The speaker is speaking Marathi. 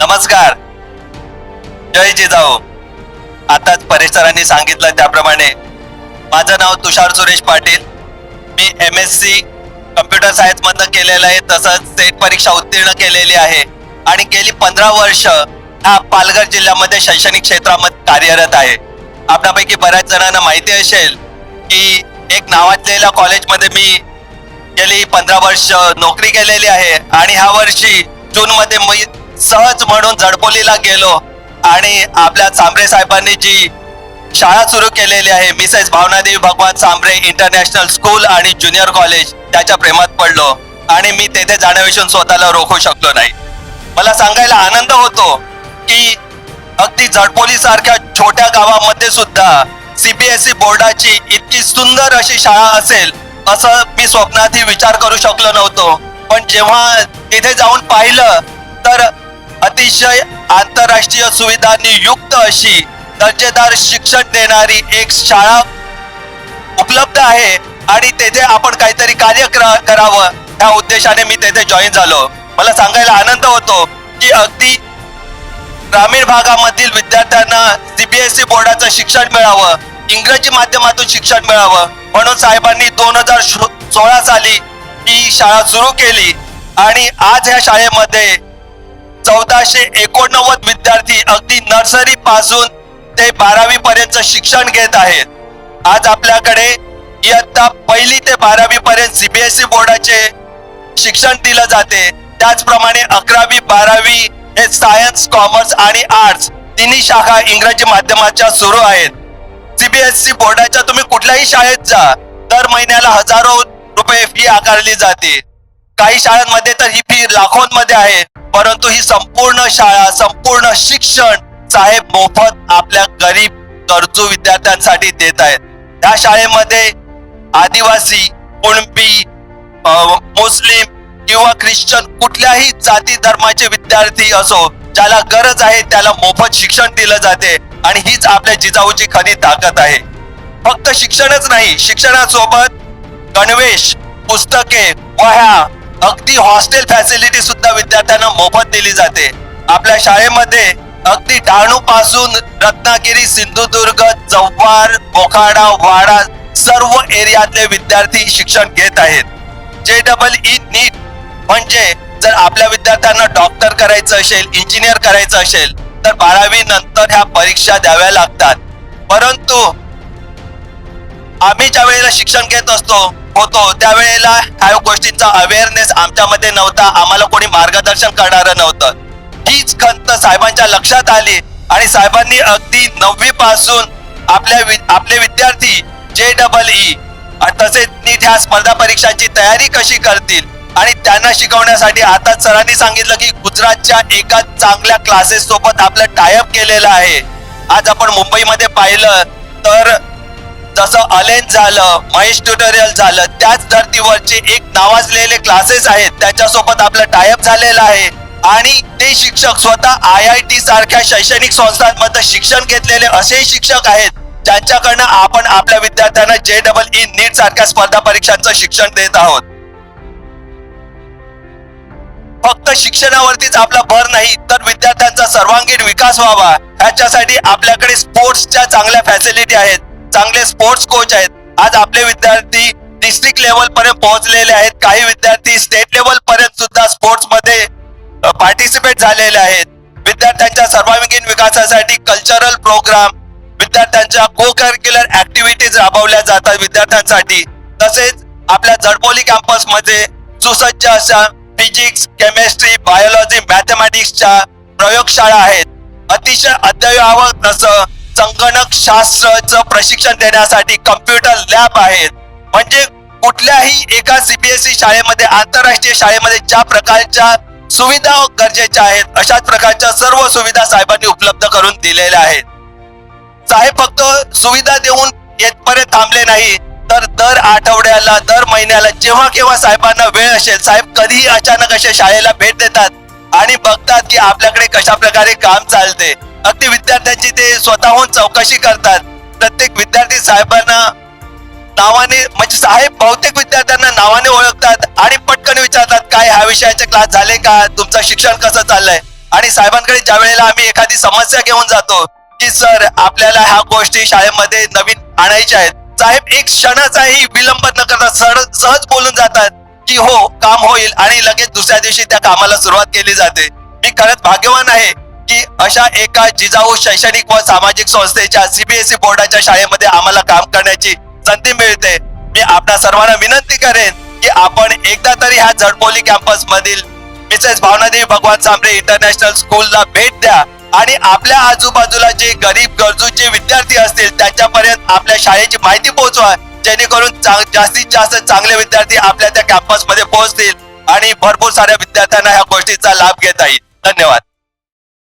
नमस्कार. जय जिजाऊ. आताच परिसरांनी सांगितलं त्याप्रमाणे. माझं नाव तुषार सुरेश पाटील. मी M S C computer science मधनं केलेलं आहे. तसंच सेट परीक्षा उत्तीर्ण केलेली आहे. आणि गेली पंधरा वर्ष हा पालघर जिल्ह्यामध्ये शैक्षणिक क्षेत्रामध्ये कार्यरत आहे. आपल्यापैकी बऱ्याच जणांना माहिती असेल की एक नावाजलेल्या कॉलेजमध्ये मी गेली पंधरा वर्ष नोकरी केलेली आहे. आणि ह्या वर्षी जून मध्ये मी सहज म्हणून जडपोलीला गेलो आणि आपल्या सांबरे साहेबांनी जी शाळा सुरू केलेली आहे Mrs Bhavnadevi Bhagwan Sambare international school आणि ज्युनियर कॉलेज त्याच्या प्रेमात पडलो आणि मी तेथे जाण्याविषयी स्वतःला रोखू शकलो नाही. मला सांगायला आनंद होतो की अगदी जडपोली सारख्या छोट्या गावामध्ये सुद्धा सीबीएसई बोर्डाची इतकी सुंदर अशी शाळा असेल असं मी स्वप्नातही विचार करू शकलो नव्हतो. पण जेव्हा तिथे जाऊन पाहिलं तर अतिशय आंतरराष्ट्रीय सुविधांनी युक्त अशी दर्जेदार शिक्षण देणारी एक शाळा उपलब्ध आहे आणि तेथे आपण काहीतरी कार्य करावं या उद्देशाने मी तेथे जॉईन झालो. मला सांगायला आनंद होतो की अगदी ग्रामीण भागामधील विद्यार्थ्यांना सीबीएसई बोर्डाचं शिक्षण मिळावं इंग्रजी माध्यमातून शिक्षण मिळावं. म्हणून साहेबांनी दोन हजार सोळा साली ही शाळा सुरू केली आणि आज ह्या शाळेमध्ये चौदाशे एकोणनव्वद विद्यार्थी अगदी नर्सरी पासून ते बारावी पर्यंत शिक्षण घेत आहेत. आज आपल्याकडे इयत्ता पहिली ते बारावी पर्यंत सीबीएसई बोर्डाचे शिक्षण दिलं जाते. त्याचप्रमाणे अकरावी बारावी हे सायन्स कॉमर्स आणि आर्ट्स तिन्ही शाखा इंग्रजी माध्यमाच्या सुरू आहेत. सीबीएसई बोर्डाच्या तुम्ही कुठल्याही शाळेत जा दर महिन्याला हजारो रुपये फी आकारली जाते. काही शाळांमध्ये तर ही फी लाखोंमध्ये आहे. परंतु ही संपूर्ण शाळा संपूर्ण शिक्षण साहेब मोफत आपल्या गरीब गरजू विद्यार्थ्यांसाठी देत आहेत. त्या शाळेमध्ये आदिवासी कुणबी मुस्लिम किंवा ख्रिश्चन कुठल्याही जाती धर्माचे विद्यार्थी असो ज्याला गरज आहे त्याला मोफत शिक्षण दिलं जाते आणि हीच आपल्या जिजाऊची खरी ताकद आहे. फक्त शिक्षणच नाही शिक्षणासोबत गणवेश पुस्तके वह्या अगदी हॉस्टेल फॅसिलिटी सुद्धा विद्यार्थ्यांना मोफत दिली जाते. आपल्या शाळेमध्ये अगदी डहाणू पासून रत्नागिरी सिंधुदुर्ग चव्हार बोखाडा वाडा सर्व एरियातले विद्यार्थी शिक्षण घेत आहेत. जे डबल ई नीट म्हणजे जर आपल्या विद्यार्थ्यांना डॉक्टर करायचं असेल इंजिनियर करायचं असेल तर बारावी नंतर ह्या परीक्षा द्याव्या लागतात. परंतु आम्ही ज्या वेळेला शिक्षण घेत असतो होतो. त्यावेळेला ह्या गोष्टींचा अवेअरनेस आमच्यामध्ये नव्हता. आम्हाला कोणी मार्गदर्शन करणारं नव्हतं. हीच खंत साहेबांच्या लक्षात आली आणि साहेबांनी अगदी नववी पासून आपल्या वि- आपले विद्यार्थी जे डबल ई तसेच नीट ह्या स्पर्धा परीक्षांची तयारी कशी करतील आणि त्यांना शिकवण्यासाठी आता सरांनी सांगितलं की गुजरातच्या एका चांगल्या क्लासेस सोबत आपलं टायअप केलेलं आहे. आज आपण मुंबईमध्ये पाहिलं तर जसं अलेन झालं महेश ट्युटोरियल झालं त्याच धर्तीवरचे एक नावाजलेले क्लासेस आहेत त्याच्यासोबत आपलं टायअप झालेलं आहे. आणि ते शिक्षक स्वतः आय आय टी सारख्या शैक्षणिक संस्थांमध्ये शिक्षण घेतलेले असे शिक्षक आहेत. ज्यांच्याकडनं आपण आपल्या विद्यार्थ्यांना जे डबल ई नीट सारख्या स्पर्धा परीक्षांचं शिक्षण देत आहोत. फक्त शिक्षणावरतीच आपला भर नाही तर विद्यार्थ्यांचा सर्वांगीण विकास व्हावा. ह्याच्यासाठी आपल्याकडे स्पोर्ट्सच्या चांगल्या फॅसिलिटी आहेत. चांगले स्पोर्ट्स कोच आहेत. आज आपले विद्यार्थी डिस्ट्रिक्ट लेवल पर्यंत पोहोचलेले आहेत. काही विद्यार्थी स्टेट लेवल पर्यंत सुद्धा स्पोर्ट्समध्ये पार्टिसिपेट झालेले आहेत. विद्यार्थ्यांच्या सर्वांगीण विकासासाठी कल्चरल प्रोग्राम विद्यार्थ्यांच्या को करिक्युलर ऍक्टिव्हिटीज राबवल्या जातात विद्यार्थ्यांसाठी. तसेच आपल्या जडपोली कॅम्पसमध्ये सुसज्ज अशा फिजिक्स केमिस्ट्री बायोलॉजी मॅथमॅटिक्सच्या प्रयोगशाळा आहेत. अतिशय अद्ययावत असं संगणक शास्त्राचं प्रशिक्षण देण्यासाठी कम्प्युटर लॅब आहेत. म्हणजे कुठल्याही एका सीबीएसई शाळेमध्ये आंतरराष्ट्रीय शाळेमध्ये ज्या प्रकारच्या सुविधा गरजेच्या आहेत अशाच प्रकारच्या सर्व सुविधा साहेबांनी उपलब्ध करून दिलेल्या आहेत. साहेब फक्त सुविधा देऊन येतपर्यंत थांबले नाही तर दर आठवड्याला दर महिन्याला जेव्हा केव्हा साहेबांना वेळ असेल साहेब कधीही अचानक अशा शाळेला भेट देतात आणि बघतात की आपल्याकडे कशा प्रकारे काम चालते. अगदी विद्यार्थ्यांची ते स्वतःहून चौकशी करतात. प्रत्येक विद्यार्थी साहेबांना नावाने म्हणजे साहेब बहुतेक विद्यार्थ्यांना नावाने ओळखतात आणि पटकन विचारतात काय ह्या विषयाचे क्लास झाले का? तुमचं शिक्षण कसं चाललंय? आणि साहेबांकडे ज्या वेळेला आम्ही एखादी समस्या घेऊन जातो की सर आपल्याला ह्या गोष्टी शाळेमध्ये नवीन आणायच्या आहेत. साहेब एक क्षणाचाही विलंब न करता सर- सहज बोलून जातात की हो काम होईल आणि लगेच दुसऱ्या दिवशी त्या कामाला सुरुवात केली जाते. मी खरंच भाग्यवान आहे. की अशा एका जिजाऊ शैक्षणिक व सामाजिक संस्थेच्या सीबीएसई बोर्डाच्या शाळेमध्ये आम्हाला काम करण्याची संधी मिळते. मी आपल्या सर्वांना विनंती करेन की आपण एकदा तरी ह्या झडपोली कॅम्पस मधील मिसेस भावनादेवी भगवान सांबरे इंटरनॅशनल स्कूलला भेट द्या आणि आपल्या आजूबाजूला जे गरीब गरजूचे विद्यार्थी असतील त्यांच्यापर्यंत आपल्या शाळेची माहिती पोहोचवा जेणेकरून जास्तीत जास्त चांगले विद्यार्थी आपल्या त्या कॅम्पसमध्ये पोहोचतील आणि भरपूर साऱ्या विद्यार्थ्यांना ह्या गोष्टीचा लाभ घेता येईल. धन्यवाद.